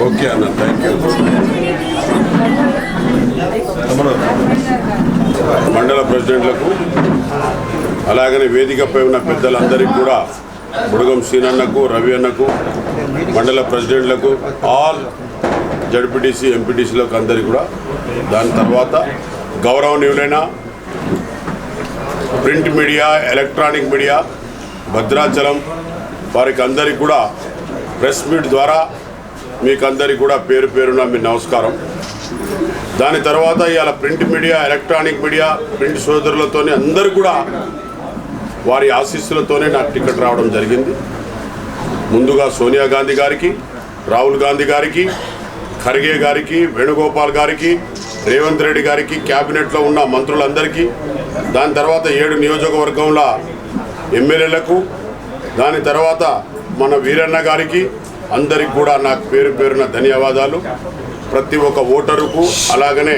Okay అన్న thank you మండల ప్రెసిడెంట్లకు అలాగనే వేదికపై ఉన్న పెద్దలందరికీ కూడా బుడగం సీనన్నకు రవి అన్నకు మండల ప్రెసిడెంట్లకు ఆల్ జడ్పీటీసీ ఎంపీటీసీలకు అందరికీ కూడా దాని తర్వాత గౌరవనీయులైన print media electronic media Bhadrachalam వారికి అందరికీ కూడా ప్రెస్ మీట్ ద్వారా మీకు కూడా పేరు పేరున మీ నమస్కారం. దాని తర్వాత ఇవాళ print media electronic media print సోదరులతోనే అందరూ కూడా వారి ఆశీస్సులతోనే నాకు టికెట్ రావడం జరిగింది. ముందుగా సోనియా గాంధీ గారికి రాహుల్ గాంధీ గారికి ఖర్గే గారికి వేణుగోపాల్ గారికి రేవంత్ రెడ్డి గారికి క్యాబినెట్లో ఉన్న మంత్రులందరికీ దాని తర్వాత ఏడు నియోజకవర్గంలో ఎమ్మెల్యేలకు దాని తర్వాత మన వీరన్న గారికి అందరికి కూడా నాకు పేరు పేరున ధన్యవాదాలు. ప్రతి ఒక్క ఓటరుకు అలాగనే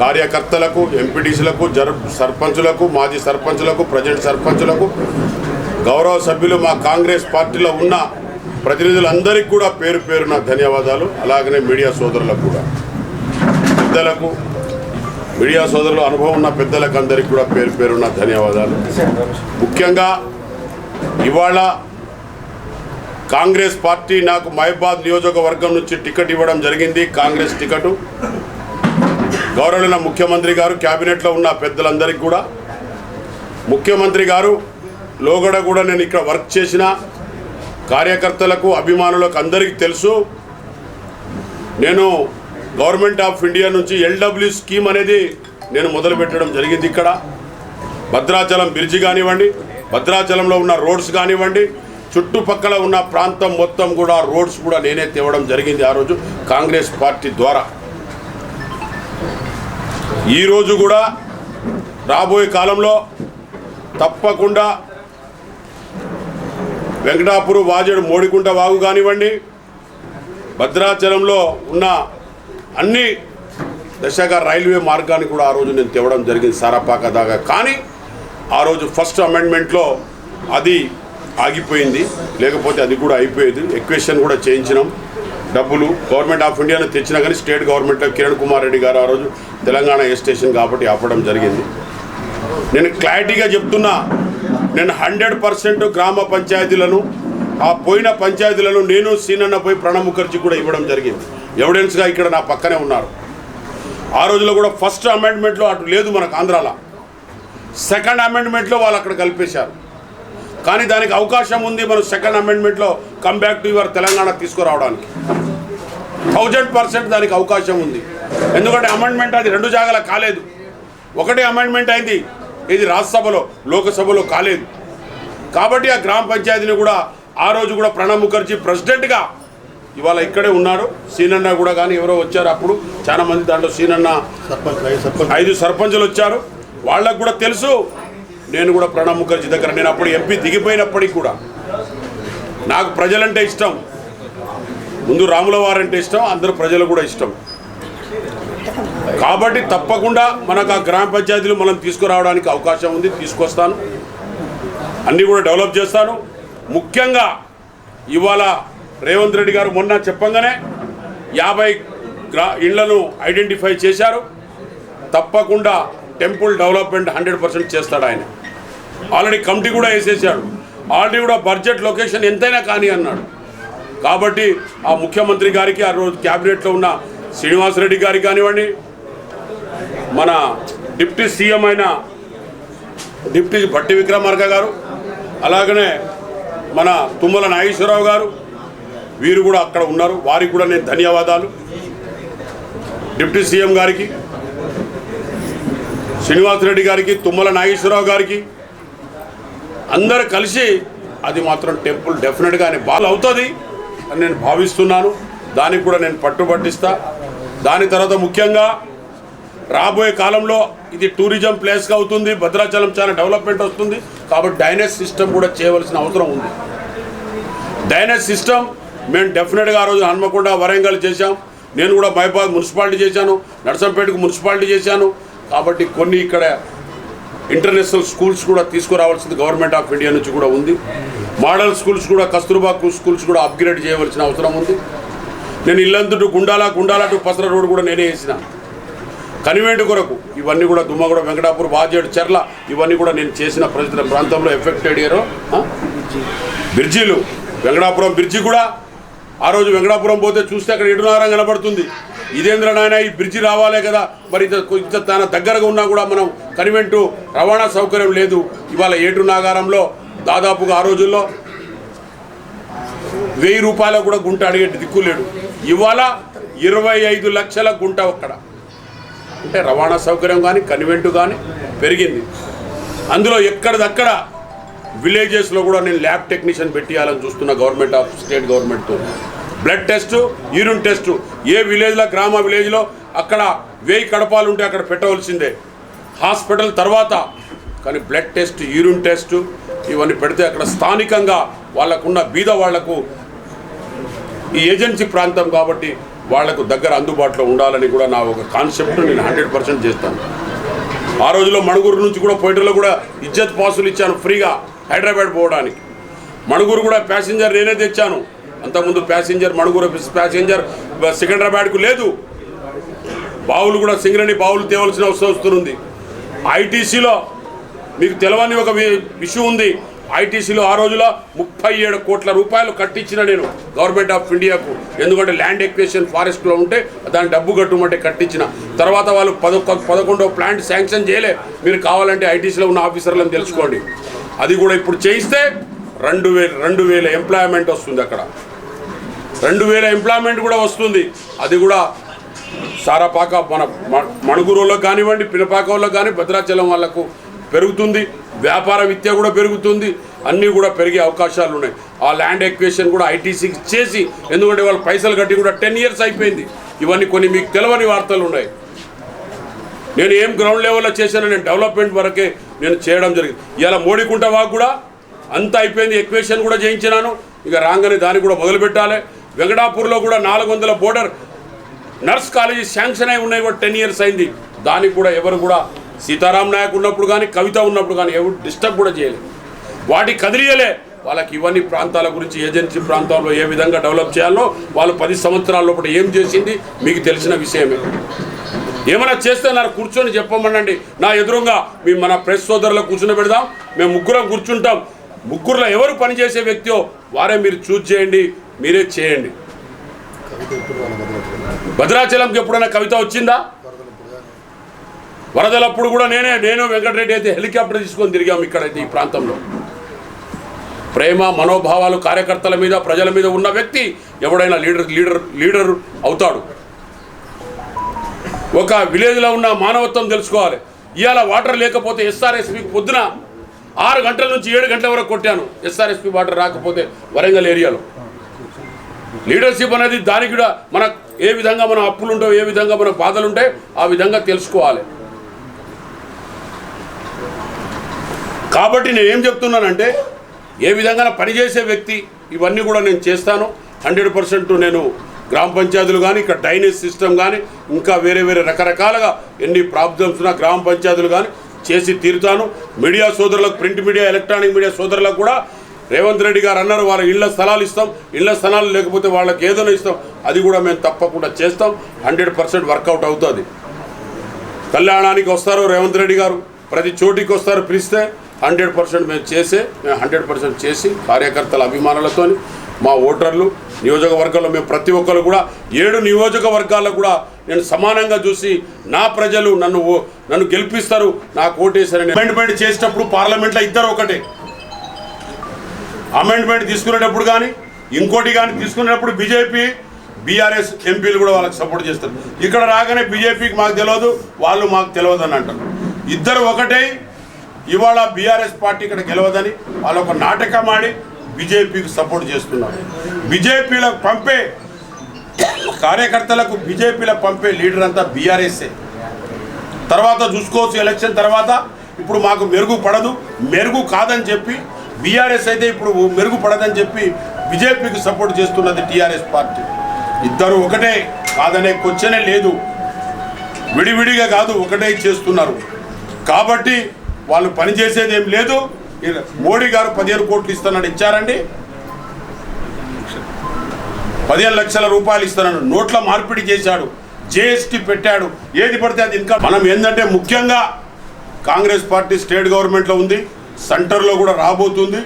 కార్యకర్తలకు ఎంపీటీసీలకు జర్ సర్పంచులకు మాజీ సర్పంచులకు ప్రజెంట్ సర్పంచులకు గౌరవ సభ్యులు మా కాంగ్రెస్ పార్టీలో ఉన్న ప్రతినిధులందరికీ కూడా పేరు పేరున ధన్యవాదాలు. అలాగనే మీడియా సోదరులకు కూడా. పెద్దలకు మీడియా సోదరులు అనుభవం ఉన్న పెద్దలకు అందరికీ కూడా పేరు పేరున ధన్యవాదాలు. ముఖ్యంగా ఇవాళ కాంగ్రెస్ పార్టీ నాకు మహిబాద్ నియోజకవర్గం నుంచి టికెట్ ఇవ్వడం జరిగింది. కాంగ్రెస్ టికెట్. గౌరవమైన ముఖ్యమంత్రి గారు క్యాబినెట్లో ఉన్న పెద్దలందరికీ కూడా. ముఖ్యమంత్రి గారు లోగడ కూడా నేను ఇక్కడ వర్క్ చేసిన. కార్యకర్తలకు అభిమానులకు అందరికీ తెలుసు. నేను గవర్నమెంట్ ఆఫ్ ఇండియా నుంచి ఎల్డబ్ల్యూ స్కీమ్ అనేది నేను మొదలుపెట్టడం జరిగింది ఇక్కడ. భద్రాచలం బ్రిడ్జి కానివ్వండి భద్రాచలంలో ఉన్న రోడ్స్ కానివ్వండి చుట్టుపక్కల ఉన్న ప్రాంతం మొత్తం కూడా రోడ్స్ కూడా నేనే తేవడం జరిగింది ఆ రోజు కాంగ్రెస్ పార్టీ ద్వారా. ఈరోజు కూడా రాబోయే కాలంలో తప్పకుండా వెంకటాపురం వాజేడు మోడికుంట వాగు కానివ్వండి భద్రాచలంలో ఉన్న అన్ని దశగా రైల్వే మార్గాన్ని కూడా ఆ రోజు నేను తేవడం జరిగింది సారాపాక దాకా. కానీ ఆ రోజు ఫస్ట్ అమెండ్మెంట్లో అది ఆగిపోయింది. లేకపోతే అది కూడా అయిపోయేది. ఎక్వేషన్ కూడా చేయించినాం. డబ్బులు గవర్నమెంట్ ఆఫ్ ఇండియాను తెచ్చినా కానీ స్టేట్ గవర్నమెంట్లో కిరణ్ కుమార్ రెడ్డి గారు ఆ రోజు తెలంగాణ ఏ స్టేషన్ కాబట్టి ఆపడం జరిగింది. నేను క్లారిటీగా చెప్తున్నా నేను హండ్రెడ్ పర్సెంట్ గ్రామ పంచాయతీలను ఆ పోయిన పంచాయతీలను నేను సీనన్న పోయి ప్రణబ్ ముఖర్జీ కూడా ఇవ్వడం జరిగింది. ఎవిడెన్స్గా ఇక్కడ నా పక్కనే ఉన్నారు. ఆ రోజులో కూడా ఫస్ట్ అమెండ్మెంట్లో అటు లేదు మనకు ఆంధ్రాలో. సెకండ్ అమెండ్మెంట్లో వాళ్ళు అక్కడ కల్పేశారు. కానీ దానికి అవకాశం ఉంది మనం second అమెండ్మెంట్లో come back to your Telangana తీసుకురావడానికి. థౌజండ్ పర్సెంట్ దానికి అవకాశం ఉంది. ఎందుకంటే అమెండ్మెంట్ అది రెండు జాగాల కాలేదు. ఒకటే అమెండ్మెంట్ అయింది. ఇది రాజ్యసభలో లోకసభలో కాలేదు. కాబట్టి ఆ గ్రామ పంచాయతీని కూడా ఆ రోజు కూడా ప్రణబ్ ముఖర్జీ ప్రెసిడెంట్గా ఇవాళ ఇక్కడే ఉన్నారు. సీనన్న కూడా కానీ ఎవరో వచ్చారు అప్పుడు. చాలా మంది దాంట్లో సీనన్న ఐదు సర్పంచులు వచ్చారు. వాళ్ళకు కూడా తెలుసు. నేను కూడా ప్రణబ్ ముఖర్జీ దగ్గర నేను అప్పుడు ఎంపీ దిగిపోయినప్పటికి కూడా. నాకు ప్రజలంటే ఇష్టం. ముందు రాముల వారంటే ఇష్టం అందరు ప్రజలు కూడా ఇష్టం. కాబట్టి తప్పకుండా మనకు ఆ గ్రామ పంచాయతీలు మనం తీసుకురావడానికి అవకాశం ఉంది తీసుకొస్తాను. అన్నీ కూడా డెవలప్ చేస్తాను. ముఖ్యంగా ఇవాళ రేవంత్ రెడ్డి గారు మొన్న చెప్పంగానే యాభై గ్రా ఇళ్ళను ఐడెంటిఫై చేశారు. తప్పకుండా టెంపుల్ డెవలప్మెంట్ హండ్రెడ్ పర్సెంట్ చేస్తాడు ఆయన. ఆల్రెడీ కమిటీ కూడా వేసేసాడు. ఆల్రెడీ కూడా బడ్జెట్ లొకేషన్ ఎంతైనా కానీ అన్నాడు. కాబట్టి ఆ ముఖ్యమంత్రి గారికి ఆ రోజు క్యాబినెట్లో ఉన్న శ్రీనివాసరెడ్డి గారికి కానివ్వండి మన డిప్యూటీ సీఎం అయిన డిప్యూటీ భట్టి విక్రమార్క గారు అలాగనే మన తుమ్మల నాగేశ్వరరావు గారు వీరు కూడా అక్కడ ఉన్నారు. వారికి కూడా నేను ధన్యవాదాలు. డిప్యూటీ సీఎం గారికి శ్రీనివాసరెడ్డి గారికి తుమ్మల నాగేశ్వరరావు గారికి అందరు కలిసి అది మాత్రం టెంపుల్ డెఫినెట్గా అని బాగా అవుతుంది అని నేను భావిస్తున్నాను. దానికి కూడా నేను పట్టుబట్టిస్తా. దాని తర్వాత ముఖ్యంగా రాబోయే కాలంలో ఇది టూరిజం ప్లేస్గా అవుతుంది. భద్రాచలం చాలా డెవలప్మెంట్ వస్తుంది. కాబట్టి డైనస్ సిస్టమ్ కూడా చేయవలసిన అవసరం ఉంది. డైనస్ సిస్టమ్ మేము డెఫినెట్గా ఆ రోజు హన్మకొండ వరంగల్ చేశాం. నేను కూడా మైబాద్ మున్సిపాలిటీ చేశాను. నర్సంపేటకు మున్సిపాలిటీ చేశాను. కాబట్టి కొన్ని ఇక్కడ ఇంటర్నేషనల్ స్కూల్స్ కూడా తీసుకురావాల్సింది గవర్నమెంట్ ఆఫ్ ఇండియా నుంచి కూడా ఉంది. మోడల్ స్కూల్స్ కూడా కస్తూర్బా స్కూల్స్ కూడా అప్గ్రేడ్ చేయవలసిన అవసరం ఉంది. నేను Illanthu to Gundala Gundala to Pasara road కూడా నేనే వేసిన. కనివెంటు కొరకు ఇవన్నీ కూడా దుమ్మగూడ వెంకటాపూర్ బాజేడు చెర్ల ఇవన్నీ కూడా నేను చేసిన ప్రజల ప్రాంతంలో ఎఫెక్టెడ్ అయ్యారు బ్రిడ్జీలు వెంకటాపురం బ్రిడ్జి కూడా ఆ రోజు వెంకటాపురం పోతే చూస్తే అక్కడ ఇటునారం కనబడుతుంది? ఇదేంద్ర నాయన ఈ బ్రిడ్జి రావాలే కదా. మరి ఇంత ఇంత తన దగ్గరగా ఉన్నా కూడా మనం కనివెంటు రవాణా సౌకర్యం లేదు. ఇవాళ ఏటు నాగారంలో దాదాపుగా ఆ రోజుల్లో వెయ్యి రూపాయల కూడా గుంట అడిగే దిక్కు లేడు. ఇవాళ ఇరవై ఐదు లక్షల గుంట అక్కడ. అంటే రవాణా సౌకర్యం కానీ కన్వెంట్ కానీ పెరిగింది. అందులో ఎక్కడిదక్కడ విలేజెస్లో కూడా నేను ల్యాబ్ టెక్నీషియన్ పెట్టియాలని చూస్తున్న గవర్నమెంట్ ఆఫ్ స్టేట్ గవర్నమెంట్తో బ్లడ్ టెస్ట్ యూరిన్ టెస్ట్ ఏ విలేజ్లో గ్రామ విలేజ్లో అక్కడ వేయి కడపాలు ఉంటే అక్కడ పెట్టవలసిందే. హాస్పిటల్ తర్వాత కానీ బ్లడ్ టెస్ట్ యూరిన్ టెస్ట్ ఇవన్నీ పెడితే అక్కడ స్థానికంగా వాళ్ళకున్న బీద వాళ్ళకు ఈ ఏజెన్సీ ప్రాంతం కాబట్టి వాళ్ళకు దగ్గర అందుబాటులో ఉండాలని కూడా నా ఒక కాన్సెప్ట్ నేను హండ్రెడ్ పర్సెంట్ చేస్తాను. ఆ రోజుల్లో మణుగురు నుంచి కూడా పోయిటలో కూడా ఇజ్జత్ పాసులు ఇచ్చాను ఫ్రీగా. హైదరాబాద్ పోవడానికి. మణుగూరు కూడా ప్యాసింజర్ నేనే తెచ్చాను. అంతకుముందు ప్యాసింజర్ మణుగూరు ప్యాసింజర్ సికింద్రాబాద్కు లేదు. బావులు కూడా సింగరేణి బావులు తేవలసిన అవసరం వస్తుంది ఐటీసీలో మీకు తెలవని ఒక ఇష్యూ ఉంది. ఐటీసీలో ఆ రోజులో ముప్పై ఏడు కోట్ల రూపాయలు కట్టించిన నేను గవర్నమెంట్ ఆఫ్ ఇండియాకు. ఎందుకంటే ల్యాండ్ ఎక్వేషన్ ఫారెస్ట్లో ఉంటే దాని డబ్బు కట్టుమంటే కట్టించిన. తర్వాత వాళ్ళు పదకొ పదకొండో ప్లాంట్ శాంక్షన్ చేయలే. మీరు కావాలంటే ఐటీసీలో ఉన్న ఆఫీసర్లను తెలుసుకోండి. అది కూడా ఇప్పుడు చేయిస్తే రెండు వేల రెండు వేల ఎంప్లాయ్మెంట్ వస్తుంది అక్కడ. రెండు వేల ఎంప్లాయ్మెంట్ కూడా వస్తుంది. అది కూడా సారాపాక మన మ- మణుగురులో కానివ్వండి పినపాకంలో కానీ భద్రాచలం వాళ్ళకు పెరుగుతుంది. వ్యాపార విద్య కూడా పెరుగుతుంది. అన్నీ కూడా పెరిగే అవకాశాలు ఉన్నాయి. ఆ ల్యాండ్ ఎక్వేషన్ కూడా ఐటీసీకి చేసి ఎందుకంటే వాళ్ళు పైసలు కట్టి కూడా టెన్ ఇయర్స్ అయిపోయింది. ఇవన్నీ కొన్ని మీకు తెలవని వార్తలు ఉన్నాయి. నేను ఏం గ్రౌండ్ లెవెల్లో చేశాను నేను డెవలప్మెంట్ వరకే నేను చేయడం జరిగింది. ఇలా మోడీకుంట వాకు కూడా అంత అయిపోయింది. ఎక్వేషన్ కూడా చేయించినాను. ఇక రాగానే దాన్ని కూడా మొదలుపెట్టాలి. వెంకటాపూర్లో కూడా నాలుగు వందల బోర్డర్ నర్స్ కాలేజీ శాంక్షన్ అయి ఉన్నాయి కూడా టెన్ ఇయర్స్ అయింది. దానికి కూడా ఎవరు కూడా సీతారాం నాయక్ ఉన్నప్పుడు కానీ కవిత ఉన్నప్పుడు కానీ ఎవరు డిస్టర్బ్ కూడా చేయలేదు. వాటి కదిలియలే. వాళ్ళకి ఇవన్నీ ప్రాంతాల గురించి ఏజెన్సీ ప్రాంతాల్లో ఏ విధంగా డెవలప్ చేయాలో వాళ్ళు పది సంవత్సరాల లోపల ఏం చేసింది మీకు తెలిసిన విషయమే. ఏమైనా చేస్తే నాకు కూర్చొని చెప్పమనండి. నా ఎదురుగా మీ మన ప్రెస్ సోదరులో కూర్చుని పెడదాం. మేము ముగ్గురం కూర్చుంటాం. ముగ్గురులో ఎవరు పనిచేసే వ్యక్తియో వారే మీరు చూజ్ చేయండి. మీరే చేయండి. భద్రాచలంకి ఎప్పుడైనా కవిత వచ్చిందా? వరదలప్పుడు కూడా నేనే నేను వెంకటరెడ్డి అయితే హెలికాప్టర్ తీసుకొని తిరిగాం ఇక్కడైతే ఈ ప్రాంతంలో. ప్రేమ మనోభావాలు కార్యకర్తల మీద ప్రజల మీద ఉన్న వ్యక్తి ఎవడైనా లీడర్ లీడర్ లీడర్ అవుతాడు. ఒక విలేజ్లో ఉన్న మానవత్వం తెలుసుకోవాలి. ఇవాళ వాటర్ లేకపోతే ఎస్ఆర్ఎస్పీకి పొద్దున ఆరు గంటల నుంచి ఏడు గంటల వరకు కొట్టాను. ఎస్ఆర్ఎస్పీ వాటర్ రాకపోతే వరంగల్ ఏరియాలో. లీడర్షిప్ అనేది దానికి కూడా మన ఏ విధంగా మన అప్పులు ఉంటాయో ఏ విధంగా మన బాధలు ఉంటాయి ఆ విధంగా తెలుసుకోవాలి. కాబట్టి నేను ఏం చెప్తున్నానంటే ఏ విధంగా పనిచేసే వ్యక్తి ఇవన్నీ కూడా నేను చేస్తాను. హండ్రెడ్ పర్సెంట్ నేను గ్రామ పంచాయతీలు కానీ ఇక్కడ డ్రైనేజ్ సిస్టమ్ కానీ ఇంకా వేరే వేరే రకరకాలుగా ఎన్ని ప్రాబ్లమ్స్ ఉన్నా గ్రామ పంచాయతీలు కానీ చేసి తీరుతాను. మీడియా సోదరులకు ప్రింట్ మీడియా ఎలక్ట్రానిక్ మీడియా సోదరులకు కూడా రేవంత్ రెడ్డి గారు అన్నారు వాళ్ళ ఇళ్ళ స్థలాలు ఇస్తాం. ఇళ్ళ స్థలాలు లేకపోతే వాళ్ళకి ఏదైనా ఇస్తాం. అది కూడా మేము తప్పకుండా చేస్తాం. హండ్రెడ్ పర్సెంట్ వర్కౌట్ అవుతుంది. కళ్యాణానికి వస్తారు రేవంత్ రెడ్డి గారు ప్రతి చోటికి వస్తారు పిలిస్తే హండ్రెడ్ పర్సెంట్ మేము చేసే మేము హండ్రెడ్ పర్సెంట్ చేసి కార్యకర్తల అభిమానులతో మా ఓటర్లు నియోజకవర్గంలో మేము ప్రతి ఒక్కరు కూడా ఏడు నియోజకవర్గాల్లో కూడా నేను సమానంగా చూసి నా ప్రజలు నన్ను ఓ- నన్ను గెలిపిస్తారు నాకు ఓటేశారని అమెండ్మెంట్ చేసేటప్పుడు పార్లమెంట్లో ఇద్దరు ఒకటే. అమెండ్మెంట్ తీసుకునేటప్పుడు కానీ ఇంకోటి కానీ తీసుకునేటప్పుడు బీజేపీ బీఆర్ఎస్ ఎంపీలు కూడా వాళ్ళకి సపోర్ట్ చేస్తారు. ఇక్కడ రాగానే బీజేపీకి మాకు తెలియదు వాళ్ళు మాకు తెలియదు అని అంటారు. ఇద్దరు ఒకటే ఇవాళ బీఆర్ఎస్ పార్టీ ఇక్కడ గెలవదని వాళ్ళు ఒక నాటకం ఆడి బీజేపీకి సపోర్ట్ చేస్తున్నారు బీజేపీలో పంపే కార్యకర్తలకు బీజేపీలో పంపే లీడర్ అంతా బీఆర్ఎస్ఏ తర్వాత చూసుకోవచ్చు ఎలక్షన్ తర్వాత. ఇప్పుడు మాకు మెరుగు పడదు. మెరుగు కాదని చెప్పి బీఆర్ఎస్ అయితే ఇప్పుడు మెరుగు పడదని చెప్పి బీజేపీకి సపోర్ట్ చేస్తున్నది టీఆర్ఎస్ పార్టీ. ఇద్దరు ఒకటే కాదనే క్వశ్చనే లేదు. విడివిడిగా కాదు ఒకటే చేస్తున్నారు. కాబట్టి వాళ్ళు పనిచేసేది ఏం లేదు. మోడీ గారు పదిహేను కోట్లు ఇస్తానని ఇచ్చారండి. పదిహేను లక్షల రూపాయలు ఇస్తానని నోట్ల మార్పిడి చేశాడు. జిఎస్టీ పెట్టాడు. ఏది పడితే అది ఇంకా మనం ఏంటంటే ముఖ్యంగా కాంగ్రెస్ పార్టీ స్టేట్ గవర్నమెంట్లో ఉంది. సెంటర్లో కూడా రాబోతుంది.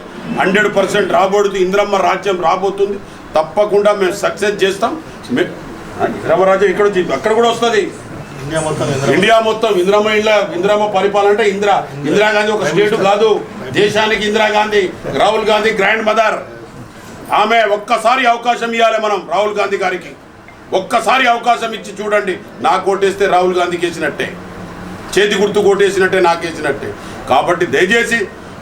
హండ్రెడ్ పర్సెంట్ రాబోతుంది. ఇంద్రమ్మ రాజ్యం రాబోతుంది. తప్పకుండా మేము సక్సెస్ చేస్తాం. మే- ఆ, ఇంద్రమ్మ రాజ్యం ఇక్కడ అక్కడ కూడా వస్తుంది. ఇండియా మొత్తం ఇంద్ర- ఇండియా మొత్తం ఇందిరమ్మ ఇండ్ల ఇందిరమ్మ పరిపాలన అంటే ఇందిరా ఇందిరాగాంధీ ఒక స్టేట్ కాదు. దేశానికి ఇందిరాగాంధీ రాహుల్ గాంధీ గ్రాండ్ మదర్. ఆమె ఒక్కసారి అవకాశం ఇవ్వాలి మనం రాహుల్ గాంధీ గారికి. ఒక్కసారి అవకాశం ఇచ్చి చూడండి నాకు ఓటేస్తే రాహుల్ గాంధీకి వేసినట్టే చేతి గుర్తు కొట్టేసినట్టే నాకేసినట్టే కాబట్టి దయచేసి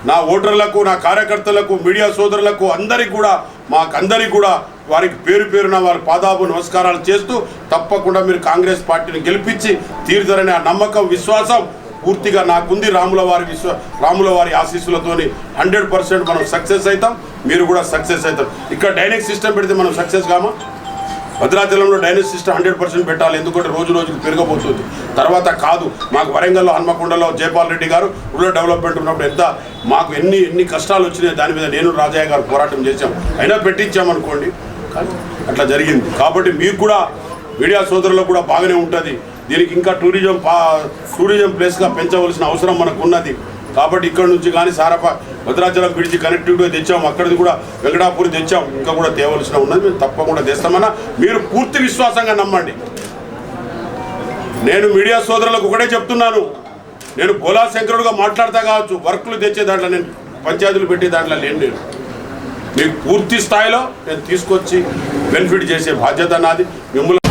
నా ఓటర్లకు నా కార్యకర్తలకు మీడియా సోదరులకు అందరికి కూడా మాకందరికి కూడా వారికి పేరు పేరున వారి పాదాపు నమస్కారాలు చేస్తూ తప్పకుండా మీరు కాంగ్రెస్ పార్టీని గెలిపించి తీరుతారనే ఆ నమ్మకం విశ్వాసం పూర్తిగా నాకుంది. రాముల వారి విశ్వ రాముల వారి ఆశీస్సులతోని హండ్రెడ్ పర్సెంట్ మనం సక్సెస్ అవుతాం మీరు కూడా సక్సెస్ అవుతాం ఇక్కడ డైనింగ్ సిస్టమ్ పెడితే మనం సక్సెస్ కామా? భద్రాచలంలో డైనస్ సిస్టమ్ హండ్రెడ్ పర్సెంట్ పెట్టాలి. ఎందుకంటే రోజు రోజుకు పెరగబోతుంది తర్వాత కాదు మాకు వరంగల్లో హన్మకొండలో జయపాల్ రెడ్డి గారు రూరల్ డెవలప్మెంట్ ఉన్నప్పుడు ఎంత మాకు ఎన్ని ఎన్ని కష్టాలు వచ్చినాయి దాని మీద నేను రాజయ్య గారు పోరాటం చేశాం. అయినా పెట్టించాం అనుకోండి కానీ అట్లా జరిగింది. కాబట్టి మీకు కూడా మీడియా సోదరులకు కూడా బాగానే ఉంటుంది. దీనికి ఇంకా టూరిజం టూరిజం ప్లేస్గా పెంచవలసిన అవసరం మనకు ఉన్నది కాబట్టి ఇక్కడ నుంచి కానీ సారప భద్రాచలం బ్రిడ్జి కనెక్టివిటీ తెచ్చాం అక్కడిది కూడా వెంకటాపురి తెచ్చాం ఇంకా కూడా తేవలసిన ఉన్నది. మేము తప్పకుండా తెస్తామన్నా. మీరు పూర్తి విశ్వాసంగా నమ్మండి. నేను మీడియా సోదరులకు ఒకటే చెప్తున్నాను. నేను బోలా శంకరుడుగా మాట్లాడతా కావచ్చు. వర్క్లు తెచ్చే దాంట్లో నేను పంచాయతీలు పెట్టే దాంట్లో లేను నేను. మీకు పూర్తి స్థాయిలో నేను తీసుకొచ్చి బెనిఫిట్ చేసే బాధ్యత నాది. మిమ్మల్ని